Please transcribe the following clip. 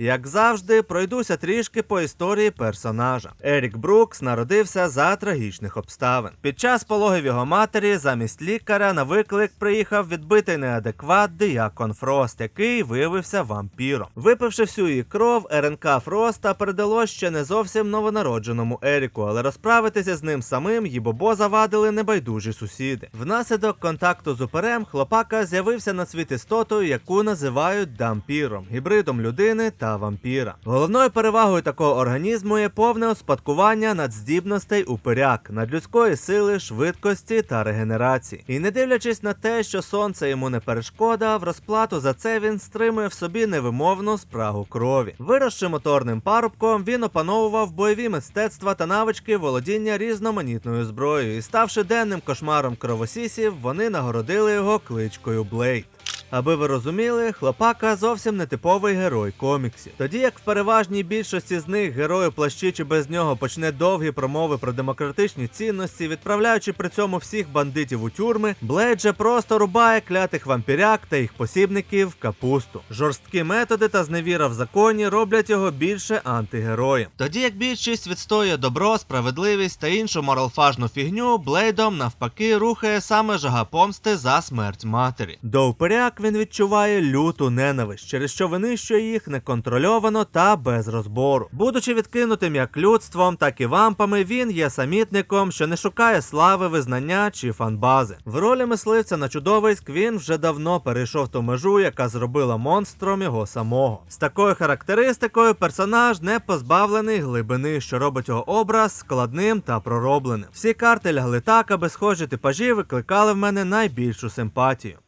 Як завжди, пройдуся трішки по історії персонажа. Ерік Брукс народився за трагічних обставин. Під час пологів його матері замість лікаря на виклик приїхав відбитий неадекват Діакон Фрост, який виявився вампіром. Випивши всю її кров, РНК Фроста передалось ще не зовсім новонародженому Еріку, але розправитися з ним самим їбобо завадили небайдужі сусіди. Внаслідок контакту з уперем хлопака з'явився на світ істотою, яку називають дампіром, гібридом людини та вампіра. Головною перевагою такого організму є повне успадкування надздібностей упиряк, надлюдської сили, швидкості та регенерації. І не дивлячись на те, що сонце йому не перешкода, в розплату за це він стримує в собі невимовну спрагу крові. Виросши моторним парубком, він опановував бойові мистецтва та навички володіння різноманітною зброєю, і ставши денним кошмаром кровосісів, вони нагородили його кличкою Блейд. Аби ви розуміли, хлопака зовсім не типовий герой коміксів. Тоді як в переважній більшості з них герой у плащі чи без нього почне довгі промови про демократичні цінності, відправляючи при цьому всіх бандитів у тюрми, Блейд же просто рубає клятих вампіряк та їх посібників капусту. Жорсткі методи та зневіра в законі роблять його більше антигероєм. Тоді як більшість відстоює добро, справедливість та іншу моралфажну фігню, Блейдом навпаки рухає саме жага помсти за смерть матері. До упиряк він відчуває люту ненависть, через що винищує їх неконтрольовано та без розбору. Будучи відкинутим як людством, так і вампами, він є самітником, що не шукає слави, визнання чи фанбази. В ролі мисливця на чудовиськ він вже давно перейшов ту межу, яка зробила монстром його самого. З такою характеристикою персонаж не позбавлений глибини, що робить його образ складним та проробленим. Всі карти лягли так, аби схожі типажі викликали в мене найбільшу симпатію.